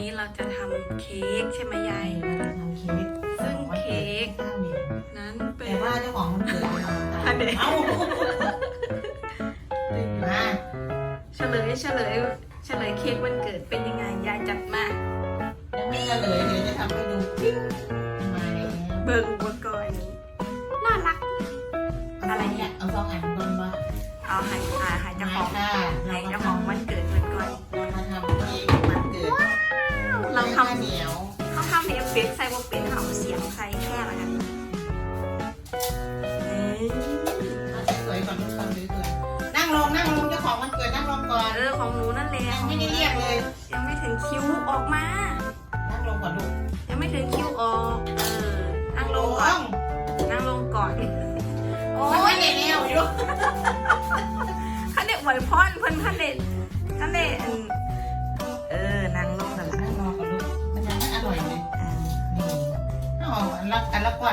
นี้เราจะทำเค้กใช่ไหมยายเราจะทำเค้กซึ่งเค้กข้าวเหนียวนั้นเป็แต่นว่าเจ้าของมันเกิดมาอันเดียวเอ้ามาเฉลยเฉลยเฉลยเค้กวันเกิดเป็นยังไงยายจัดมายังไม่เฉลยเดี๋ยวจะทำให้ดูปิ้งมาแล้วเบิ่งอุปกรณ์นี้น่ารักอะไรเนี่ยเอาสองอันก่อนว่าเอาใหายอาหายเจ้าของ ค่ะใหายเจ้าของวันเกิดวันก่อน เขาทำเอฟเฟกต์ใส่ว่เป็นเขาเสียงใส่แค่ละกันเอ้ยสวยก่อนทุกคนสวยๆนั่งลงนั่งลงเจ้าของวันเกิดนั่งลงก่อน เออของหนูนั่นแหละยังไม่ได้เรียกเลย ยังไม่ถึงคิวออกมา นั่งลงก่อนลูกยังไม่ถึงคิวออกเออนั่งลงก่อนนั่งลงก่อนโอ้มันไม่ยได้เร็วอยู่ขันเด็กไหวพรเพิ่นขันเด็กขันเด็ก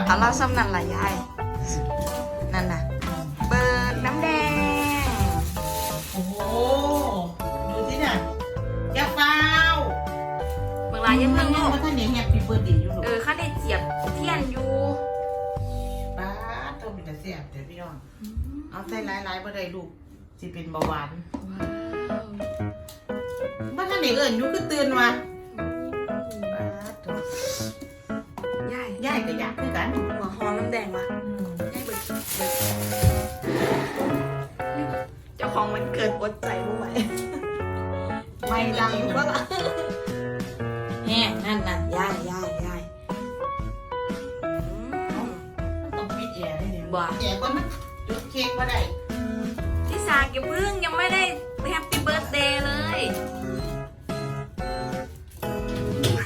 เอาเราซ้ำนั่นละยายนั่นน่ะเบิร์น้ำแดง โอ้โห ดูสิน่ะอย่าเฝ้าเมื่อไรยังเพิ่งลูกว่าท่านเนี่ยแฮปปี้เบิร์ดเดย์อยู่หรอเออขันเด็กเจียบเทียนอยู่ป้าตัวเป็นแต่เสียบเดี๋ยวพี่น้อง เอาใส่หลายๆบ่ได้ลูกสิเป็นเบาหวานว้าวว่าท่านเนี่ยเอิญอยู่คือตื่นมา ยย่ายก็อยากคือกันหัวหอมน้ำแดงวะยายเบิร์เบิร์เจ้าของมันเกิดอดใจรู้ไหมไม่ดังว่าล่ะแฮ่นั่นนั่นยายยายยายอืมต้องปิดแอร์ได้เนี่ยบ่แอร์ก็มันจุดเค้กบ่ได้ที่สากอย่าเพิ่งยังไม่ได้แฮปปี้เบิร์ดเดย์เลย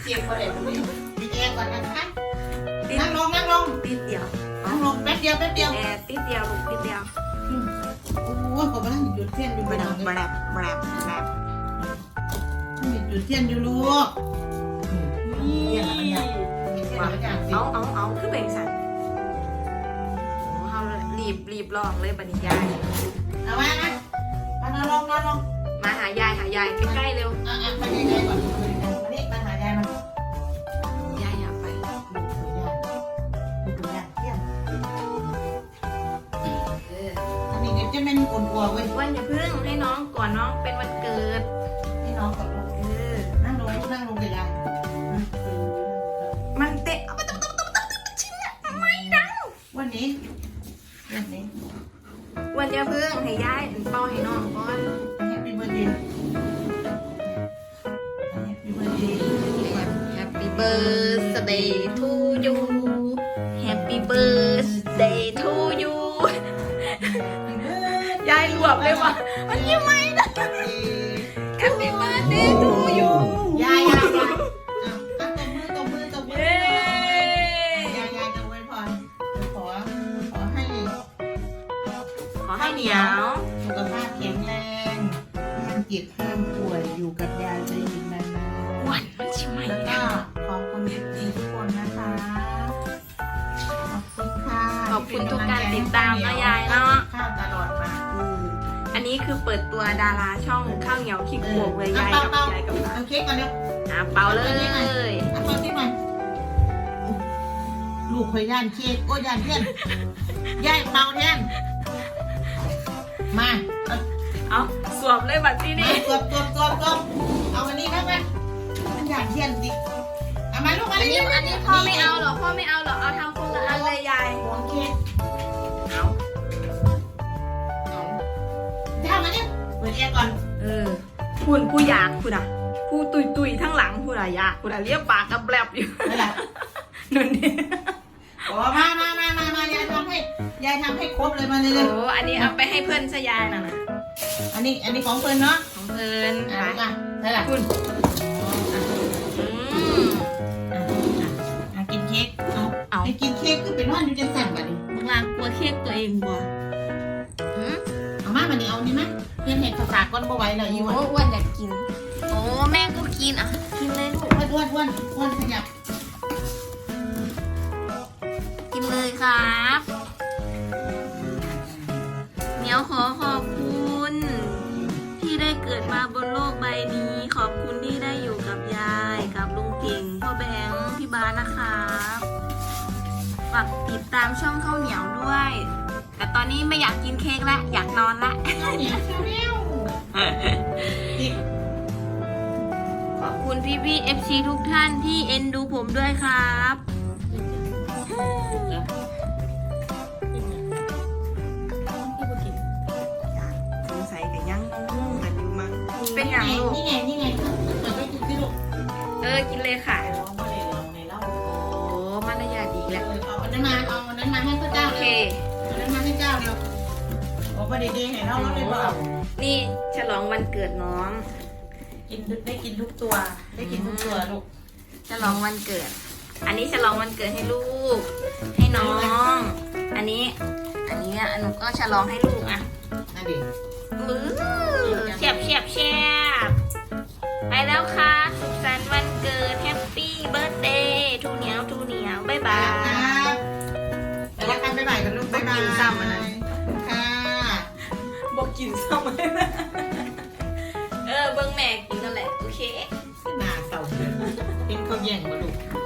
เค้กบ่ได้บ่ได้ปิดแอร์ก่อนนะคะติดนั่ งลงนั่งลงติดเดียวนั่งลงแป๊บเดียวแป๊บเดียวแอร์ติดเดียวลูกติดเดียวโอ้ยเขาบ่ทันหยุดเทียนอยู่แบบ่บได้แบเลยบแบบแบบหยุดเทียนอยู่ลูกเทียนอะไรอย่างเทียนอะไรอย่างสิเอาเอาเอาคือเบ่งสันโอ้เขารีบรีบลองเลยบัดนิยายเอาไว้นะมานั่งลงนั่งลงมาหายายหายายใกล้ๆเร็วอะอะมาใกล้ๆก่อน จะเป็นอุ่นอัวเว้ยวันอย่าพิ่งให้น้องก่อนน้องเป็นวันเกิด ให้น้องก่อนลูกเออนั่งลงนั่งลงกับยายมันเตะเอาไปตุ๊บตุ๊บตุ๊บตุ๊บตุ๊บชิ้นเนี่ยไม่ดังวันนี้วันนี้ วันอย่าพิ่งให้ยายเป้าให้น้องก่อนแฮปปี้เบิร์ดเดย์แฮปปี้เบิร์ดเดย์ Happy birthday to you Happy birthday to you ย ยายรวบเลยว่ะมันยิ้ไหมนะ Happy birthday to you ยายยายยายอะอะตบมือตบมือตบมือเย้ยายยายจะอวยพรขอขอให้ขอให้เหนียวสุขภาพแข็งแรงห้ามเจ็บห้ามป่วยอยู่กับยายไป นนี้คือเปิดตัวดาราช่องข้าวเหนียวคิกบวกเลยยายกับยายกับหลานเอาเค้กก่อนเร็วอะเป่าเลยเอาเค้กหน่อยลูกคอยย่านเค้กโอ้ยย่านเทียนย่ายเป่าแทนมาเอาเอาสวมเลยบัดที่มานี่ตัวตัวตัวตัวเอาอันนี้ครับมันมันย่านเทียนสิเอามาลูกอัอันนนี้นี้อันนี้พ่อไม่เอาหรอกพ่อไม่เอาหรอกเอาทำคนละอันเลยยายหัวเค้ เปิดแอร์ก่อนเออพูนผู้อยากพูดอะผู้ตุยตุยทั้งหลังพูดอะอยากพูดอะเรียกปากกับแบลบอยู่นั่นแหละนั่นนี่โอ้มามามามามายายทำให้ยายทำให้ครบเลยมาเลยโอ้อันนี้เอาไปให้เพื่อนซะยายน่ะนะอันนี้อันนี้ของเฟิร์นเนาะของเพื่อนอะไปลูกอะได้ละคุณกินเค้กเอาเอาไปกินเค้กก็เป็นวันอยู่จังสั่นบัดนี้บางลางกลัวเค้กตัวเองบ่เอามาบัดนี้เอานี่มั้ยเกินเห็ดภาษาก้นบ่ไหวเลยอีวันโอ้วนอยากกิน โอ้แม่ก็กินอะ กินเลยลูกอ้วนอ้วนอ้วนขยับ กินเลยครับเหนียวขอขอบคุณ ที่ได้เกิดมาบนโลกใบนี้ ขอบคุณที่ได้อยู่กับยายกับลุงเก่งพ่อแบงค์พี่บ้านนะคะฝากติดตามช่องข้าวเหนียวด้วย ต่ตอนนี้ไม่อยากกินเค้กละอยากนอนละข้าวเหนียวชาแนลนี่ขอบคุณพี่พี่ๆ FC ทุกท่านที่เอ็นดูผมด้วยครับ สงสัยแต่ยังงงกันอยู่มั้งเป็นอย่างลูกนี่ไงนี่ไงเปิดให้กินที่ลูกเออ กินเลยค่ะ โอ้ประเดี๋ยวให้เราเราได้บอกนี่ฉลองวันเกิดน้อง กินได้กินทุกตัว ได้กินทุกตัวลูกฉลองวันเกิด อันนี้ฉลองวันเกิดให้ลูก ให้น้อง อันนี้ อันนี้อะหนูก็ฉลองให้ลูกอะนั่นดิมือเฉียบเฉียบเฉียบไปแล้วค่ะ สุขสันต์วันเกิดแฮปปี้เบิร์ a เดย์ทูเหนียวทูเหนียวบ๊ายบายไปแล้วกันบ๊ายบายกันลูกบ๊ายบายกินซ้ำอันนั้นค่ะบอ กกินซ้ำเลยนะเออเบิ้งแม่กินนั่นแหละโอเค หน้าเศร้าเลยเป็นเขาแย่งมาลูก